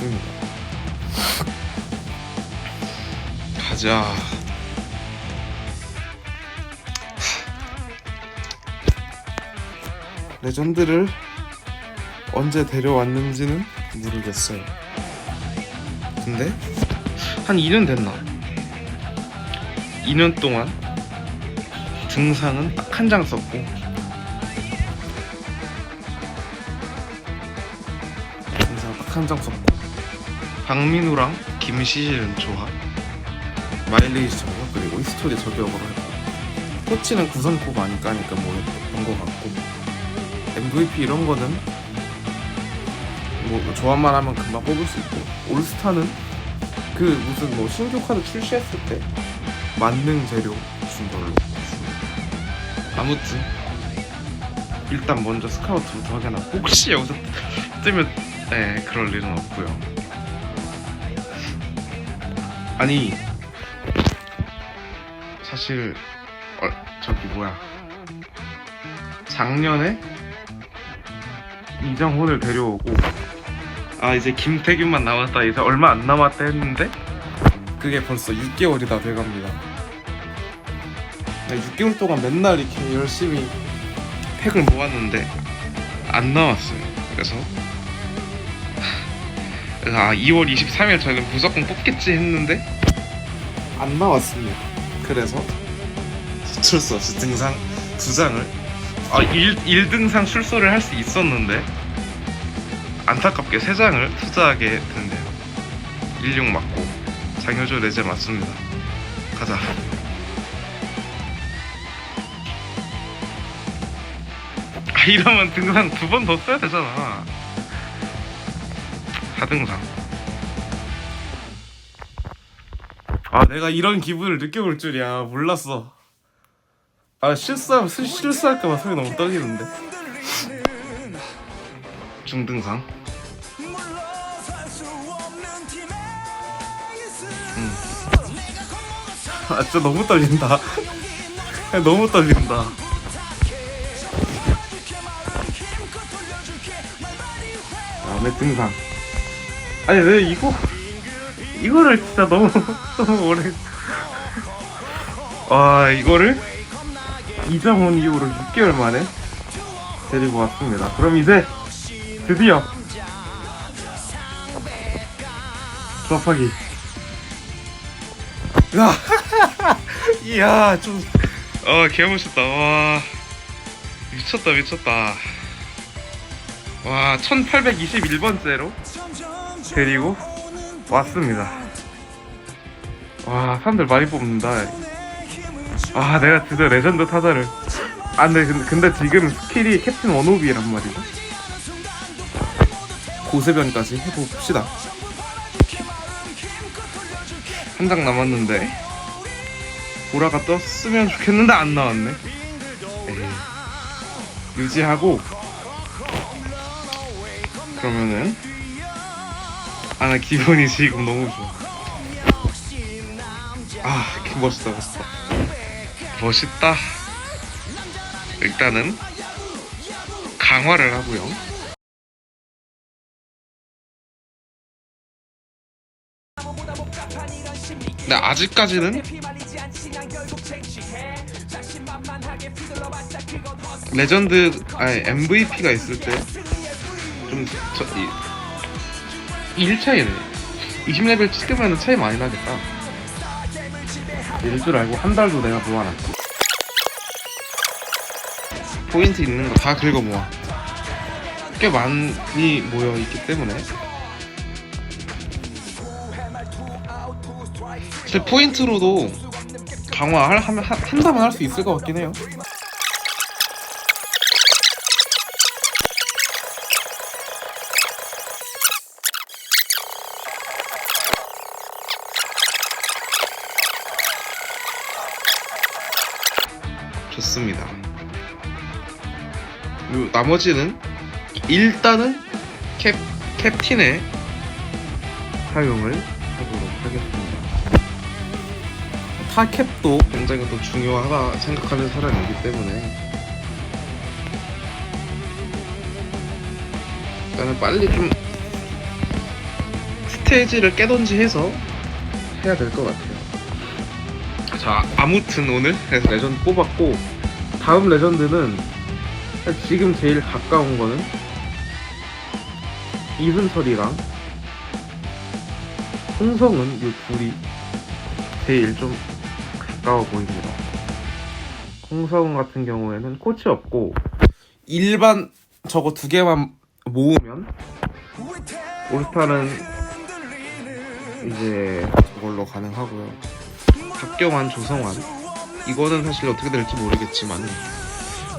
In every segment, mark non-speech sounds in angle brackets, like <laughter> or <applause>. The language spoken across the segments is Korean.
왔습니다. 가자. 레전드를 언제 데려왔는지는 모르겠어요. 근데 한 2년 됐나? 2년 동안 등상은 딱 한 장 썼고 등상 딱한 장 썼고 박민우랑 김시실은 조합? 마일리지 저격 그리고 히스토리 저격으로 했고. 코치는 구성코 많이 까니까 뭐본것 같고. MVP 이런 거는 뭐 조합만 하면 금방 뽑을 수 있고. 올스타는 그 무슨 뭐 신규 카드 출시했을 때 만능 재료 준 걸로. 아무튼 일단 먼저 스카우트부터 확인하고. 혹시 여기서 뜨면 네 그럴 일은 없고요 아니 사실 어, 저기 뭐야. 작년에 이정훈을 데려오고 아 이제 김태균만 남았다. 이제 얼마 안 남았다 했는데? 그게 벌써 6개월이 다 돼갑니다. 6개월 동안 맨날 이렇게 열심히 팩을 모았는데 안 나왔어요. 그래서 아 2월 23일 저는 무조건 뽑겠지 했는데 안 나왔습니다. 그래서 어쩔 수 없이 등상 두 장을 아 1, 1등상 출소를 할 수 있었는데 안타깝게 세 장을 투자하게 됐네요. 16 맞고 장효조 레제 맞습니다. 가자. 아 이러면 등상 두 번 더 써야 되잖아 하등상. 아 내가 이런 기분을 느껴볼 줄이야. 몰랐어. 아 실수하면 실- 실수할까봐 손이 너무 떨리는데. 중등상? 음. 아 진짜 너무 떨린다. <laughs> 너무 떨린다. 다음에 등상 아니 왜 이거 이거를 진짜 너무 <laughs> 너무 오래. 와 이거를? 이정훈 이후로 6개월 만에 데리고 왔습니다. 그럼 이제 드디어 수업하기. 야 <laughs> 이야 좀 어 개멋있다. 와 미쳤다 미쳤다. 와 1821번째로 데리고 왔습니다. 와 사람들 많이 뽑는다. 아 내가 드디어 레전드 타자를. 아 근데, 근데, 지금 스킬이 캡틴 원오비란 말이죠. 고세변까지 해봅시다. 한 장 남았는데 보라가 떴으면 좋겠는데 안 나왔네. 에이. 유지하고 그러면은 아 나 기분이 지금 너무 좋아. 아 멋있다 멋있다. 멋있다. 일단은 강화를 하고요. 근데 아직까지는 레전드 아니 MVP가 있을 때좀저 1차이네 20레벨 찍으면 차이 많이 나겠다. 일줄 알고 한 달도 내가 모아놨지 포인트 있는 거 다 긁어 모아. 꽤 많이 모여 있기 때문에. 사실 포인트로도 강화를 한다면 할 수 있을 것 같긴 해요 좋습니다. 그리고 나머지는 일단은 캡 캡틴의 사용을 하도록 하겠습니다. 타캡도 굉장히 또 중요하다 생각하는 사람이기 때문에 일단은 빨리 좀 스테이지를 깨던지 해서 해야 될 것 같아요. 자, 아무튼 오늘 레전드 뽑았고 다음 레전드는 지금 제일 가까운 거는 이순철이랑 홍성은 이 둘이 제일 좀 가까워 보입니다. 홍성은 같은 경우에는 코치 없고 일반 저거 두 개만 모으면 올스타는 이제 저걸로 가능하고요. 박경환, 조성환 이거는 사실 어떻게 될지 모르겠지만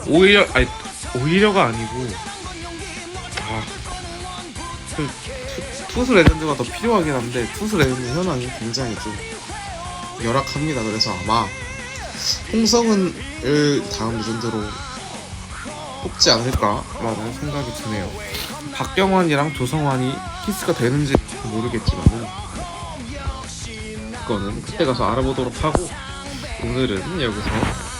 오히려 아니 오히려가 아니고 아그 투수 레전드가 더 필요하긴 한데 투수 레전드 현황이 굉장히 좀 열악합니다. 그래서 아마 홍성은을 다음 레전드로 뽑지 않을까라는 생각이 드네요. 박경환이랑 조성환이 키스가 되는지 모르겠지만은 그거는 그때 가서 알아보도록 하고 오늘은 여기서